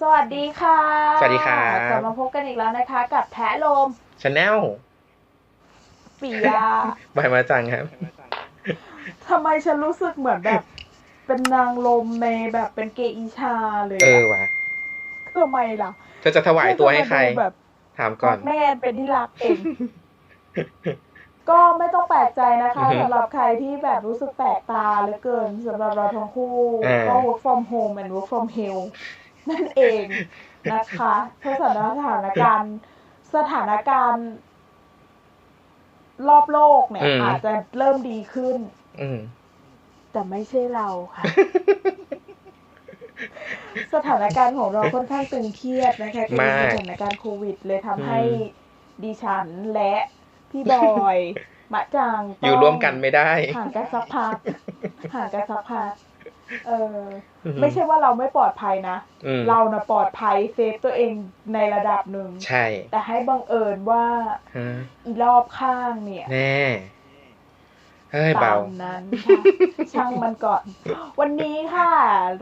สวัสดีค่ะสวัสดีครับ กลับมาพบกันอีกแล้วนะคะ กับแพะลมชาแนลปิยาบายมาจังครับทำไมฉันรู้สึกเหมือนแบบ เป็นนางลมในแบบเป็นเกอีชาเลยเออว่ะทำไมล่ะเธอจะถวายตัวให้ใครเธอจะมาดูแบบถามก่อนแม่เป็นที่รักเองก็ไม่ต้องแปลกใจนะคะอือฮึสำหรับใครที่แบบรู้สึกแปลกตาเหลือเกินสำหรับเราทั้งคู่อ่าก็ work from home and work from hell นั่นเองนะคะเพราะสถานการณ์สถานการณ์ รอบโลกเนี่ย อาจจะเริ่มดีขึ้นอืมแต่ไม่ใช่เราค่ะ สถานการณ์ของเราค่อนข้างตึงเครียดนะคะเกี่ยวกับมากสถานการณ์โควิด เลยทำให้อืมดิฉันและพี่บอยมะจางอยู่ร่วมกันไม่ได้ห่างกันสักพักห่างกันสักพัก เอออมไม่ใช่ว่าเราไม่ปลอดภัยนะอืมเรานะปลอดภัยเซฟตัวเองในระดับหนึ่งใช่ แต่ให้บังเอิญว่าฮะอีรอบข้างเนี่ย แน่เฮ้ยตาเบามนั้นค่ะช่างมันก่อน วันนี้ค่ะ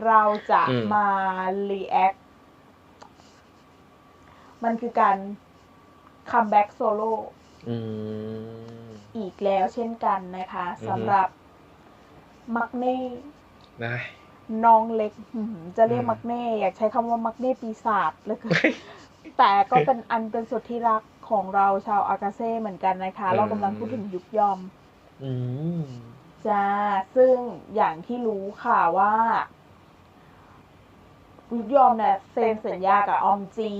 เราจะอืมมา react มันคือการคัมแบ็กโซโล่อืมอีกแล้วเช่นกันนะคะอือฮึสำหรับมักเน่ ได้น้องเล็กอื้อหือจะเรียกอืมมักเน่อยากใช้คำว่ามักเน่ปีศาจเลยค่ะแต่ก็เป็นอันเป็นสุดที่รักของเราชาวอากาเซ่เหมือนกันนะคะ เรากำลังพูดถึงยุกยอมอืมจ้าซึ่งอย่างที่รู้ค่ะว่ายุกยอมเนี่ยเซ็นสัญญากับออมจี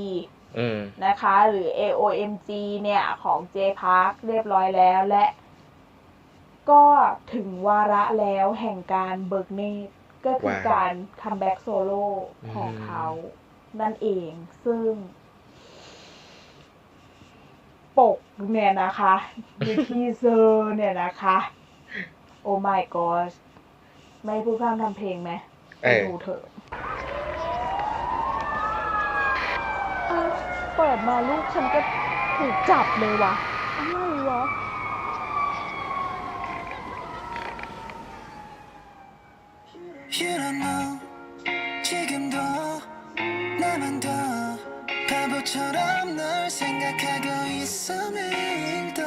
อืมนะคะ หรือ AOMG เนี่ย ของ J Park เรียบร้อยแล้วและ ก็ถึงวาระแล้วแห่งการเบิกเนตรก็คือว้าวการคัมแบ็กโซโล่อืมของเขา นั่นเอง ซึ่ง ปกเนี่ยนะคะในทีเซอร์เนี่ยนะคะ โอ้ my god ไม่พูดพร่ำทำเพลงไหมเอไปอดูเถอะอ้าวเปิดมาลูกฉันก็ถูกจับเลยวะอะ You don't know 지금도 나만 더 바보처럼 널 생각하고 있어 매일도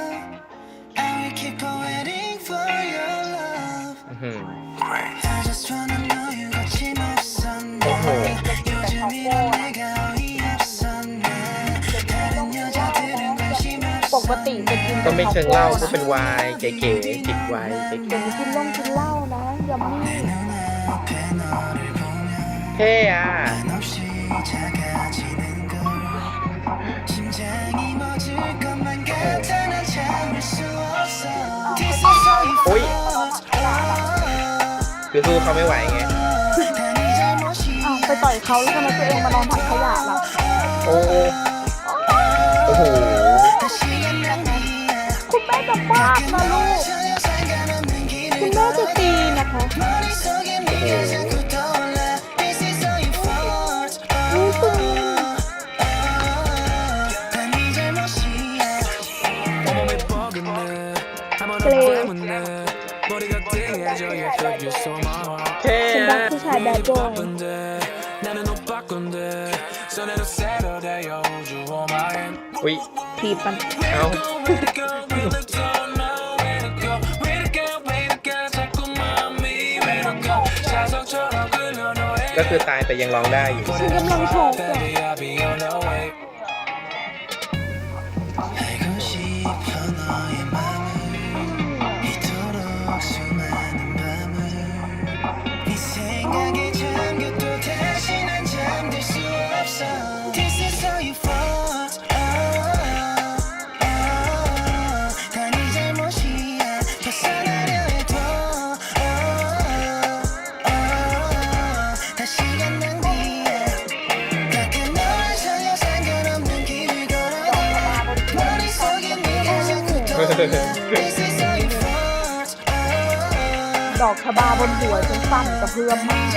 I will keep on waiting for your love อื้อหือ I just wanna know you 거침없었네 어허. 요즘이란 내가 어이없었네 다른 여자들은 관심 ปกติจะกิน ก็ไม่เชิงเหล้าก็ น เป็นไวน์เก๋ๆจิบไวน์เก๋ เดี๋ยวนี้กินล่มกินเหล้านะยัมมี่ 눈앞에 너를 보면 ๆ เท่อะอุ้ยคือสู้เขาไม่ไหวไง อ้าไปต่อยเขาแล้วทำไมตัวเองมานอนถังขยะล่ะโอ้โหโอ้โหคุณแม่จะฟาดนะลูก คุณแม่จะตีนะคะ Oui. Keep on. ก็คือตายแต่ยังร้องได้อยู่ ฉันกำลังโช็อกอะ อกชบาบนหัวจนสั่นกระเพื่อมมาก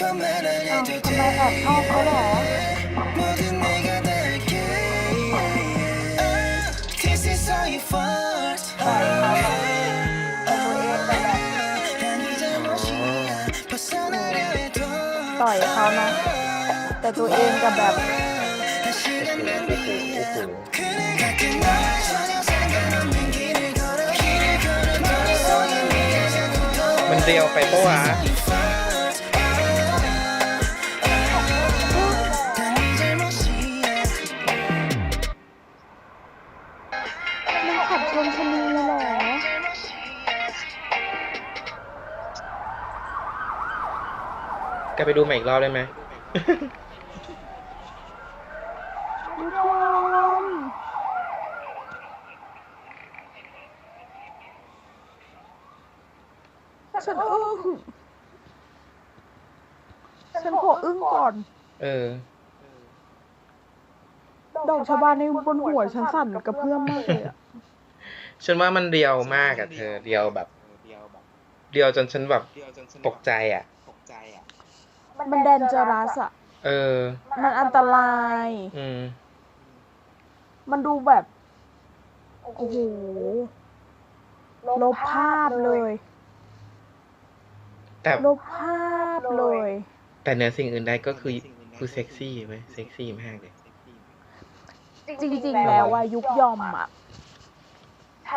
ทำไมแอบชอบเขาเหรอ เอาอ้าทำไมแอบชอบเขาเหรอ ต่อยเขานะ แต่ตัวเองกับแบบ มันเดียวไปปะวะมันขับชนชะนีเหรอแกไปดูใหม่อีกรอบได้ไหม เออ ดอกชะบาในบนหัวฉันสั่นกระเพื่อมมากเลยอะฉันว่ามันเรียวมากอะเธอเรียวแบบเรียวจนฉันแบบตกใจอะมันแดนเจอรัสอะเออ มันอันตราย อืม มันดูแบบ โอ้โห ลบภาพเลย แต่ลบภาพเลย แต่เหนือสิ่งอื่นใดก็คือคือเซ็กซี่เว้ยเซ็กซี่มากเลย จริงๆแล้วว่ายุคยอมอะ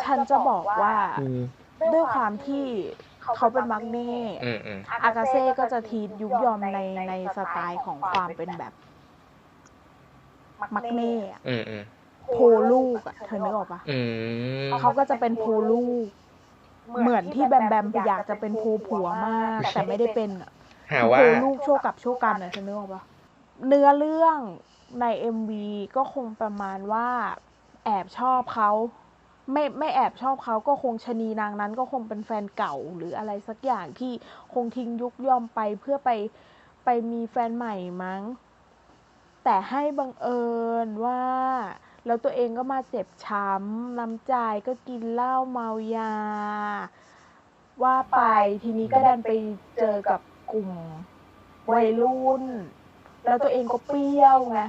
ฉันจะบอกว่าอืมด้วยความที่เขาเป็นมักเน่อืมอืมอากาเซ่ก็จะทียุคยอมในในสไตล์ของความเป็นแบบ มักเน่อะอืมอืมโพลูกอะ เธอนึกออกปะอืมเขาก็จะเป็นโพลูก เหมือนที่แบมแบมอยากจะเป็นโพผัวมาก แต่ไม่ได้เป็นอะ หาว่าลูกโชว์กับโชว์กันอะเธอนึกออกปะเนื้อเรื่องในเอ็มวีก็คงประมาณว่าแอบชอบเขาไม่ไม่แอบชอบเขาก็คงชะนีนางนั้น ก็คงเป็นแฟนเก่าหรืออะไรสักอย่างที่คงทิ้งยุคยอมไปเพื่อไปไปมีแฟนใหม่มั้ง แต่ให้บังเอิญว่า แล้วตัวเองก็มาเจ็บช้ำน้ำใจก็กินเหล้าเมายา ว่าไปทีนี้ก็ดันไปเจอกับ กลุ่มวัยรุ่น แล้วตัวเองก็เปรี้ยวไง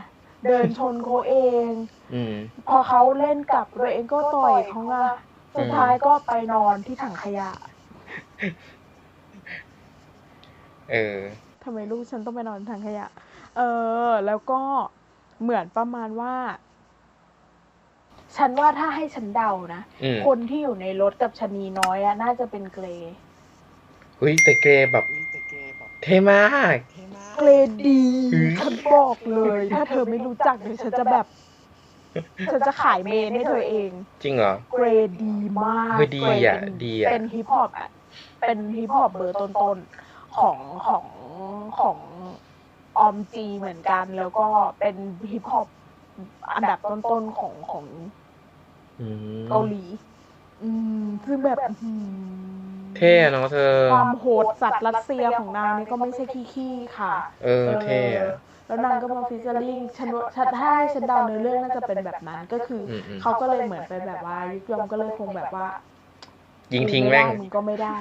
เดินชนเขาเอง อืม พอเขาเล่นกลับตัวเองก็ต่อยเขาไงสุดท้ายก็ไปนอนที่ถังขยะเออทำไมลูกฉันต้องไปนอนถังขยะ เออ แล้วก็เหมือนประมาณว่า ฉันว่าถ้าให้ฉันเดานะ อืมคนที่อยู่ในรถกับชะนีน้อยอะน่าจะเป็นเกรย์ อุ้ยแต่เกย์แบบ เท่มาก เกรดดีฉันบอกเลย ถ้าเธอไม่รู้จักเนี่ยฉันจะแบบ ฉันจะขายเมนให้เธอเอง จริงเหรอ เกรดดีมากเฮ้ยดีอะเกรเป็นดีอะเป็นฮิปฮอปอะเป็นฮิปฮอปเบอร์ต้นๆของของของออมจีเหมือนกัน แล้วก็เป็นฮิปฮอปอันดับต้นๆของของอืมเกาหลี อืมซึ่งแบบอื้อหือเท่อะเนาะเธอ ความโหดสัตว์รัสเซียของนางนี่ก็ไม่ใช่ขี้ๆค่ะ เออเท่อะแล้วนางก็มาฟิชเชอร์ลิงฉันว่าฉันถ้าให้ฉันเดาในอเรื่องน่าจะเป็นแบบนั้นก็คืออมอืมเขาก็เลยเหมือนเป็นแบบว่ายุคยอมก็เลยคงแบบว่า ยิงทิ้งแม่งมึงก็ไม่ได้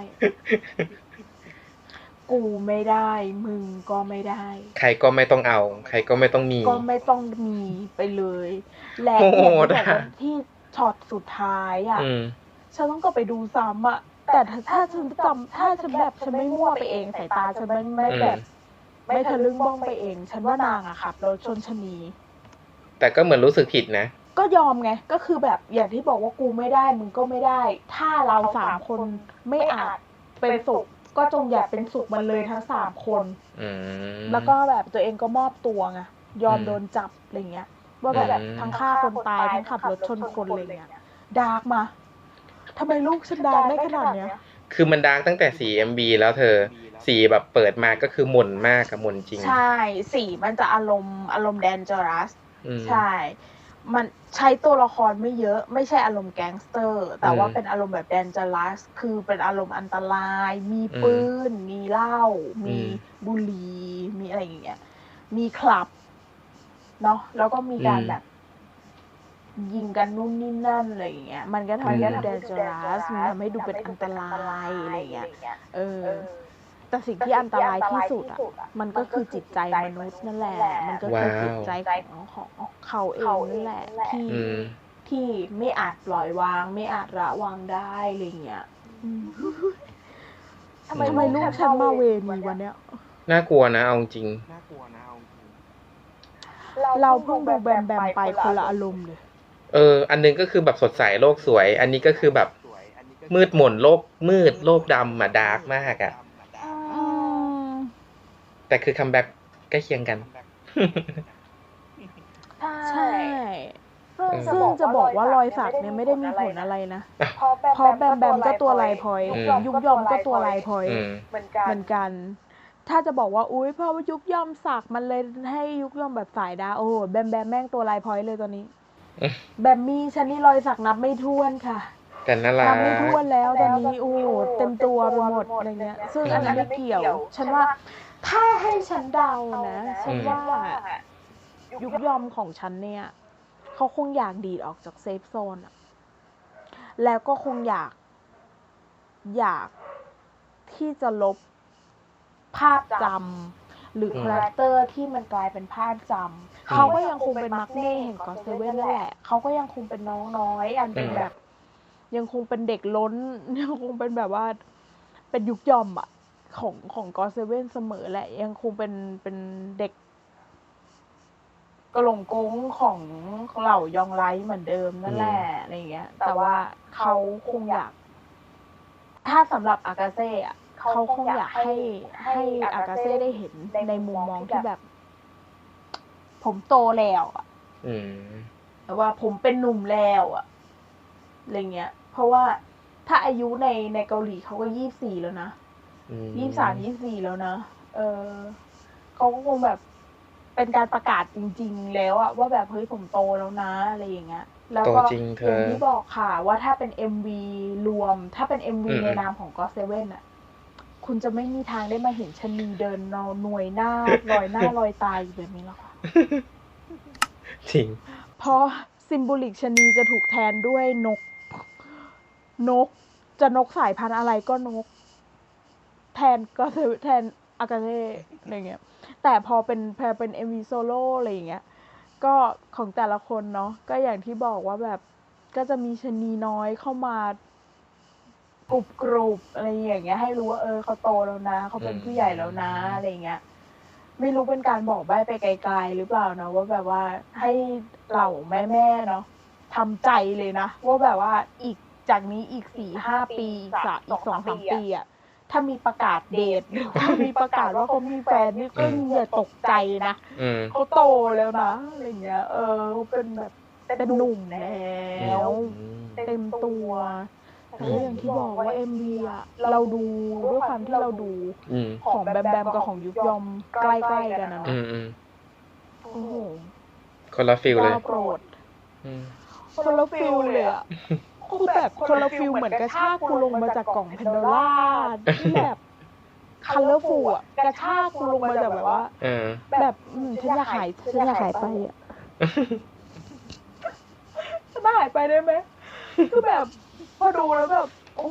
กูไม่ได้ มึงก็ไม่ได้ ใครก็ไม่ต้องเอา ใครก็ไม่ต้องมี ก็ไม่ต้องมีไปเลย และโหอย่างที่บอกดอะว่าที่ช็อตสุดท้ายอะ อืม ฉันต้องกลับไปดูซ้ำอะแต่ถ้าถ้าฉันจำถ้าฉันแบบฉันไม่มั่วไปเองสายตาฉันไม่ไม่แบบ ไม่ทะลึ่งบ้องไปเอง ฉันว่านางอะขับรถชนชะนี แต่ก็เหมือนรู้สึกผิดนะ ก็ยอมไง ก็คือแบบอย่างที่บอกว่ากูไม่ได้มึงก็ไม่ได้ ถ้าเราสามคนไม่อาจเป็นสุขก็จงอย่าเป็นสุขมันเลยทั้งสามคนอืมแล้วก็แบบตัวเองก็มอบตัวไงยอมอืมโดนจับอะไรเงี้ย ว่าแบบอืมทั้งฆ่าคนตายทั้งขับรถชนคนอะไรเงี้ยดาร์กมา ทำไมลูกฉันดาร์กได้ขนาดเนี้ย คือมันดังตั้งแต่สี MB แล้วเธอ สีแบบเปิดมาก็คือหม่นมากกับหม่นจริง ใช่ สีมันจะอารมณ์อารมณ์แดนเจอรัสอืมใช่ มันใช้ตัวละครไม่เยอะ ไม่ใช่อารมณ์แก๊งสเตอร์ แต่ว่าอืมเป็นอารมณ์แบบแดนเจอรัส คือเป็นอารมณ์อันตราย มีอืมปืน มีเหล้า มีอืมบุหรี่ มีอะไรอย่างเงี้ย มีคลับ เนาะ แล้วก็มีการอืมแบบ ยิงกันนู่นนี่นั่นอะไรอย่างเงี้ย มันก็ทำให้ดูแดนเจอรัสมันทำให้ดูเป็นอันตรายอะไรอย่างเงี้ย เออ แต่สิ่งที่อันตรายที่สุดอะ มันก็คือจิตใจมนุษย์นั่นแหละ มันก็คือจิตใจของของเขาเองนั่นแหละที่อืมที่ไม่อาจปล่อยวาง ไม่อาจระวางได้อะไรเงี้ยอืมทำไมทำไมลูกฉันมาเวนีวันเนี้ย น่ากลัวนะเอาจริง เราเพิ่งดูแบมแบมไปคนละอารมณ์เลย เออ อันหนึงก็คือแบบสดใสโลกสวย อันนี้ก็คือแบบมืดหม่นโลกมืดโลกดำอะดาร์กมากอะอืมแต่คือคัมแบ็กใกล้เคียงกันใช่ ซึ่งจะบอกว่ารอยสักเนี่ยไม่ได้มีผลอะไรนะเพราะแบมแบมก็ตัวลายพลอยอืมยุกยอมก็ตัวลายพลอยอืมเหมือนกันเหมือนกัน ถ้าจะบอกว่าอุ้ยเพราะว่ายุกยอมสักมันเลยให้ยุกยอมแบบสายดาโอ้โหแบมแบมแม่งตัวลายพลอยเลยตอนนี้อืม แบมมี่ฉันนี่รอยสักนับไม่ถ้วนค่ะแต่น่ารันักบไม่ถ้วนแล้วตอนนี้โอ้โหเต็มตัวไปหมดอะไรเงี้ย ซึ่งอันนั้นไม่เกี่ยว ฉันว่าถ้าให้ฉันเดานะฉันว่ายุคยอมของฉันเนี่ยเขาคงอยากดีดออกจากเซฟโซนอะแล้วก็คงอยาก อยากที่จะลบภาพจำ หรืออืมคาแรคเตอร์ที่มันกลายเป็นภาพจำเขาก็ยังคงเป็นมักเน่แห่งกอเซเว่นแหละเขาก็ยังคงเป็นน้องน้อยอันเป็นแบบ ยังคงเป็นเด็กล้นยังคงเป็นแบบว่า เป็นยุคยอมอะของของกอเซเว่นเสมอแหละ ยังคงเป็นเป็นเด็กกระหลงกงของเหล่ายองไลท์เหมือนเดิมนั่นแหละอะไรเงี้ย แต่ว่าเขาคงอยาก ถ้าสำหรับอากาเซ่อะ เขาคงอยากให้ให้อากาเซ่ได้เห็นในมุมมองที่แบบ ผมโตแล้วอะอืมแต่ว่าผมเป็นหนุ่มแล้วอะอะไรเงี้ย เพราะว่าถ้าอายุในในเกาหลีเขาก็ยี่สี่แล้วนะอืมยี่สามยี่สี่แล้วนะเออเขาก็คงแบบเป็นการประกาศจริง ๆ แล้วอะว่าแบบเฮ้ยผมโตแล้วนะอะไรอย่างเงี้ย แล้วโตก็จริงเธอย่างอที่บอกค่ะว่าถ้าเป็น MV รวม ถ้าเป็น MV อืมในนามของ God Seven อะ คุณจะไม่มีทางได้มาเห็นชะนีเดินนอนหน่วยหน้าลอยหน้าลอยตายอยู่แบบนี้หรอกค่ะจริงเพราะซิมโบลิกชะนีจะถูกแทนด้วยนก นก จะนกสายพันธุ์อะไรก็นก แทนก็คือแทนอากาเซ่อะไรเงี้ย แต่พอเป็นพอเป็นเอ็มวีโซโล่อะไรอย่างเงี้ย ก็ของแต่ละคนเนาะก็อย่างที่บอกว่าแบบก็จะมีชะนีน้อยเข้ามา กรุบกรุบอะไรอย่างเงี้ย ให้รู้ว่าเออเขาโตแล้วนะเขาเป็นผู้ใหญ่แล้วนะอะไรเงี้ย ไม่รู้เป็นการบอกใบ้ไปไกลๆหรือเปล่าเนาะว่าแบบว่าให้เหล่าแม่ๆเนาะทำใจเลยนะว่าแบบว่าอีกจากนี้อีกสี่ห้าปีอีกสะอีกสองสามปีอะถ้ามีประกาศเดทหรือว่ามีประกาศว่าเขามีแฟนนี่ก็อย่าตกใจนะอืมเขาโตแล้วนะอะไรเงี้ย เออเขาเป็นแบบเป็นหนุ่มแล้วอืมเต็มตัว แต่ก็อย่างที่บอกว่าเอ็มวีอะเราดูด้วยความที่เราดูอืมของแบมแบมกับของยุกยอมใกล้ๆกันนะอืเนาะมอืมโอ้โหคนละฟิลเลย น่าโปรดอืม คนละฟิลเลยอะคือแบบคนละฟิลเหมือนกระชากกูลงมาจากกล่องเพนโดล่าที่แบบคัลเลอร์ฟูอะกระชากกูลงมาจากแบบว่า เออ แบบอืมฉันอยากหายฉันอยากหายไปอะฉันอยากหายไปได้ไหมคือแบบ พอดูแล้วแบบโอ้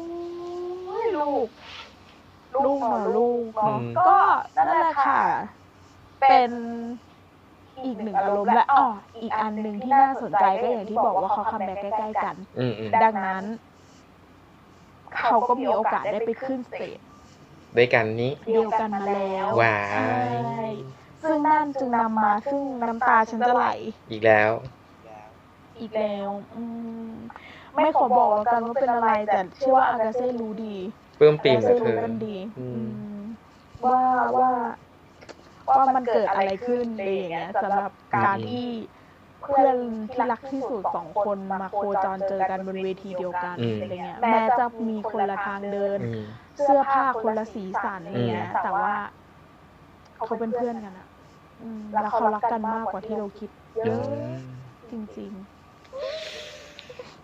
ยลูก ลูกเนาะลูกเนาะอืมก็ นั่นแหละค่ะ เป็นอีกหนึ่งอารมณ์และอ๋ออีกอันหนึ่งที่น่าสนใจก็อย่างที่บอกว่าเขาคัมแบ็กใกล้ๆกันอืมอืมดังนั้น เขาก็มีโอกาสได้ไปขึ้นสเตจด้วยกันนี้เดียวกันมาแล้วว้าใช่ยซึ่งนั่นจึงนำมาซึ่งน้ำตาฉันจะไหล อีกแล้ว อีกแล้ว อืม ไม่ขอบอกแล้วกันว่าเป็นอะไร แต่เชื่อว่าอากาเซ่รู้ดีปลื้มปิ่มอากากับเซ่เธรู้อกันดีอืมอืมว่าว่า ว่ามันเกิดอะไรขึ้นอะไรอย่างเงี้ยสำหรับการที่เพื่อนที่รักที่สุดสองคนมาโคจรเจอกันบนเวทีเดียวกันอืมอะไรเงี้ยแม้จะมีคนละทางเดินอืมเสื้อผ้าคนละสีสันอะไรเงี้ยอืมแต่ว่าเขาเป็นเพื่อนกันอะอืมแล้วเขารักกันมากกว่าที่เราคิดเยอือะมจริง ๆ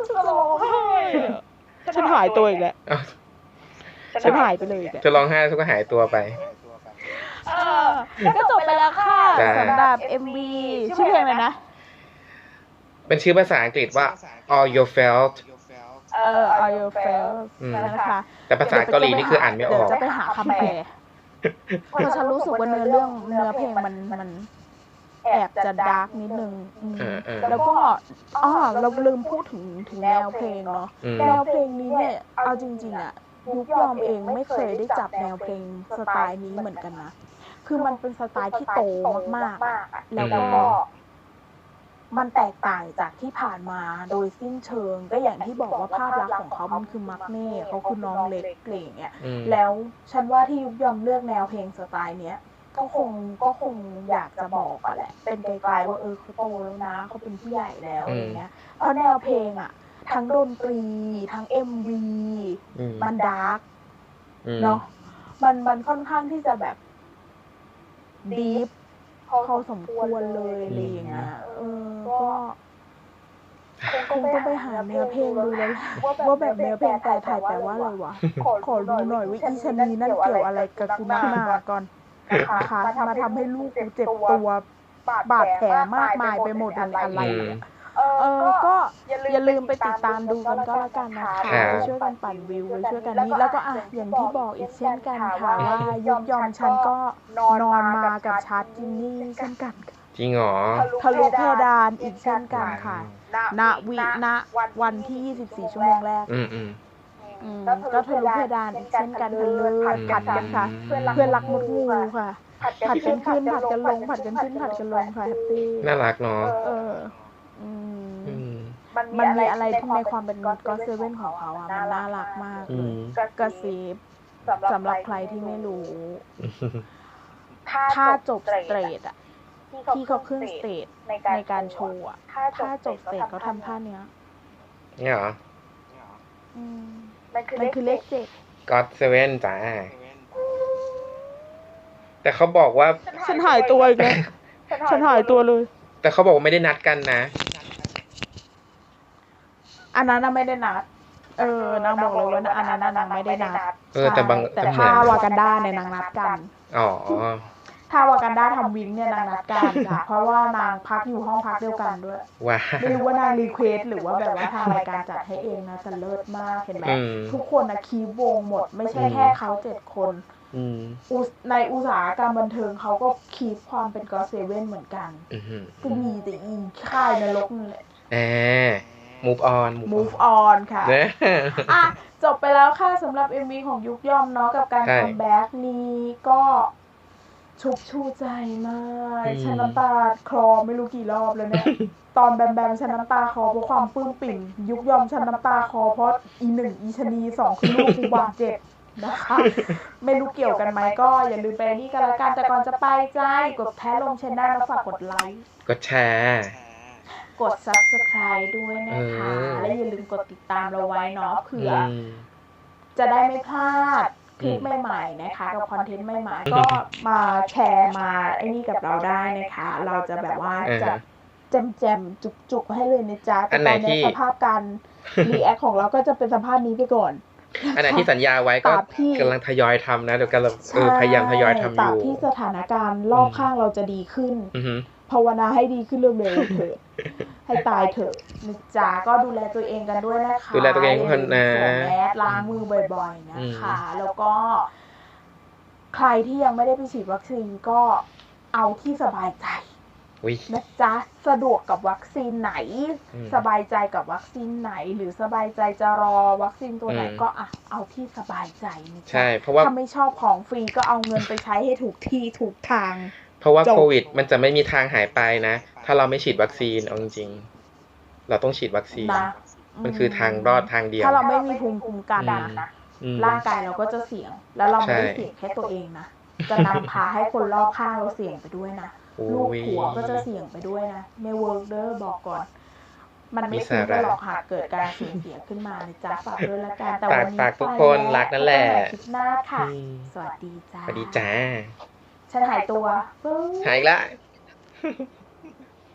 จะร้องไห้อะฉันหายตัวอีกแล้วอ้าวฉันหายไปเลยอีกแล้วจะร้องไห้แล้วก็หายตัวไปก็จบไปแล้วค่ะจ้า สำหรับ MV ชื่อเพลงอะไรนะ เป็นชื่อภาษาอังกฤษว่า all you felt เออ Are You Fail อืม นะคะแต่ภาษาเกาหลีนี่คืออ่านไม่ออก เดี๋ยวจะไปหาคำแปลเพราะฉันรู้สึกว่าเนื้อเรื่องเนื้อเพลงมันมัน แอบจะดาร์กนิดนึงอืมเออเออแล้วก็อ๋อเราลืมพูดถึงถึงแนวเพลงเนาะ อืม แนวเพลงนี้เนี่ย เอาจริงๆอะยุคยอมเองไม่เคยได้จับแนวเพลงสไตล์นี้เหมือนกันนะ คือมันเป็นสไตล์ที่โตมากๆอะๆ แล้วก็มันแตกต่างจากที่ผ่านมาโดยสิ้นเชิง ก็อย่างที่บอกว่าภาพลักษณ์ของเขามันคือมักเน่เขาคือน้องเล็กอะไรอย่างเงี้ยอืม แล้วฉันว่าที่ยุกยอมเลือกแนวเพลงสไตล์เนี้ย ก็คงก็คงอยากจะบอกอะแหละ เป็นไกลๆว่าเออเขาโตแล้วนะเขาเป็นผู้ใหญ่แล้วอะไรเงี้ยเพราะแนวเพลงอะทั้งดนตรีทั้งเอ็มวีอืมมันดาร์กอืม เนาะมันมันค่อนข้างที่จะแบบดีฟพอสมควรเลยอะไรอย่างเงี้ยเออก็ คงต้องไปหาเนื้อเพลงดูแล้วแหละว่าแบบเนื้อเพลงไทยไทยแปลว่าอะไรวะ ขอดูหน่อยว่าอีชะนีนั่นเกี่ยวอะไรกับกูนักหนาก่อน นะคะมาทำให้ลูกกูเจ็บตัวบาดแผลมากมายไปหมดอะไรอะไรเนี่ยเออก็อย่าลืมไปติดตามดูกันก็แล้วกันนะคะครับไปช่วยกันปั่นวิวไปช่วยกันนี้แล้วก็อะอย่างที่บอกอีกเช่นกันค่ะว่ายุกยอมฉันก็นอนมากับชาร์จจินนี่เช่นกันค่ะจริงเหรอทะลุเพดานอีกเช่นกันค่ะณวิณวันที่ 24 ชั่วโมงแรก อืม อืมอืมก็ทะลุเพดานอีกเช่นกันทันเลยผัดกันค่ะ เพื่อนรักมดงูค่ะผัดกันขึ้นผัดกันลงผัดกันขึ้นผัดกันลงค่ะแฮปปี้น่ารักเนาะเอออืมอืมมันมีอะไรที่ในความเป็นก็เซเว่นของเขาอะมันน่ารักมากอืเลยมกระซิบสำหรับใครที่ไม่รู้ ถ้าถ้าจจบบสสเตเตรรททอะที่ที่เขาเขาขึ้ขึ้นนสสเตเตจจในในกาการรโชโชว์ว์อะอะถ้าถ้าจจบบสสเตเตจจเขาเขาทำทำท่าท่าเนี้ยเนี่ยเหรออื มมันคือมันคือเลขเจ็ดเจ็ดก็อดเซเว่นจ้า แต่เขาบอกว่า ฉันหายตัวอีกแล้วฉันหายตัวเลย แต่เขาบอกว่าไม่ได้นัดกันนะ อันนั้นน่ะไม่ได้นัด เออนางบอกเลยว่าอันนั้นน่ะนางไม่ได้นัดเออแต่บางใช่แต่แต่เหมืถ้าอน วากันดาเนี่ยนางนัดกัน อ๋อ ถ้าวากันดาทำวิงเนี่ยนางนัดกันค่ะ เพราะว่านางพักอยู่ห้องพักเดียวกันด้วย ว้า ไม่รู้ว่านางรีเควสหรือว่าแบบว่าทางรายการจัดให้เองนะแต่เลิศมากเห็นไหมอืมทุกคนอะคีบวงหมด ไม่ใช่แค่เขาเจ็ดคนอืมอุสในอุตสาหกรรมบันเทิงเขาก็คีบความเป็นก็เซเว่นเหมือนกันอืมก็มีแต่อีค่ายนรกนั่นแหละ แหม move on move on ค่ะ เนี่ยอะ จบไปแล้วค่ะสำหรับ MV ของยุกย่อมเนาะกับการใช่ คัมแบ็กนี้ก็ ชุบชูใจมากอืม ฉันน้ำตาคลอไม่รู้กี่รอบแล้วเนี่ย ตอนแบมแบมฉันน้ำตาคลอเพราะความปลื้มปิ่มยุกยอมฉันน้ำตาคลอเพราะอีหนึ่งอีชะนีสองคือลูกกูบาดเจ็บนะคะ ไม่รู้เกี่ยวกันไหมก็อย่าลืมไปนี่กันละกันแต่ก่อนจะไปใจกดแท้ลงเชนได้แล้วฝากกดไลค์ กดแชร์ กด subscribe ด้วยนะคะ เออ และอย่าลืมกดติดตามเราไว้เนาะเผื่ออือมจะได้ไม่พลาด คลิปใหม่ๆนะคะกับคอนเทนต์ใหม่ๆก็มาแชร์มาไอ้นี่กับเราได้นะคะ เราจะแบบว่าเออจะแจมแจมๆจุกๆให้เลยนะจ๊ะอัแต่นไหนตอนเนี้ยที่สภาพการรีแอคของเราก็จะเป็นสภาพนี้ไปก่อน อันไหนที่สัญญาไว้ก็ตราบที่กำลังทยอยทำนะเดี๋ยวกำลังเออพยายามทยอยทำอตราบยู่ที่สถานการณ์รอบข้างเราจะดีขึ้นอือฮึ ภาวนาให้ดีขึ้นเร็วๆเถอะให้ตายเถอะนะจ๊ะก็ดูแลตัวเองกันด้วยนะคะดูแลตัวเองทุกคนนะสวมแมสล้างมือบ่อยๆนะคะอืมแล้วก็ ใครที่ยังไม่ได้ไปฉีดวัคซีนก็เอาที่สบายใจอุ้ยนะจ๊ะสะดวกกับวัคซีนไหนอืมสบายใจกับวัคซีนไหน หรือสบายใจจะรอวัคซีนตัวไหนอืมก็อะเอาที่สบายใจนะจ๊ะใช่ เพราะว่าถ้าไม่ชอบของฟรีก็เอาเงินไปใช้ให้ถูกที่ถูกทาง เพราะว่าจบโควิด มันจะไม่มีทางหายไปนะ ถ้าเราไม่ฉีดวัคซีนเอาจริงๆเราต้องฉีดวัคซีนนะมันคือทางรอดทางเดียว ถ้าเราไม่มีภูมิคุ้มกันอืมนะอืมร่างกายเราก็จะเสี่ยง แล้วเราไม่ได้ใช่เสี่ยงแค่ตัวเองนะ จะนำพาให้คนรอบข้างเราเสี่ยงไปด้วยนะโอ้ลูกยผัวก็จะเสี่ยงไปด้วยนะ ไม่เวิร์กเด้อบอกก่อน มันไม่มีคุ้มสากัระนหรอกหากเกิดการสูญเสียขึ้นมานะจ๊ะฝากด้วยละกัน แต่ฝากวันนี้ฝากทุกไปคนแล้วรักนั่นแหละพบกัใม่คลิปหน้าค่ะอืมสวัสดีจ้า สวัสดีจ้า ฉันหายตัวปึ๊บหายอีกละ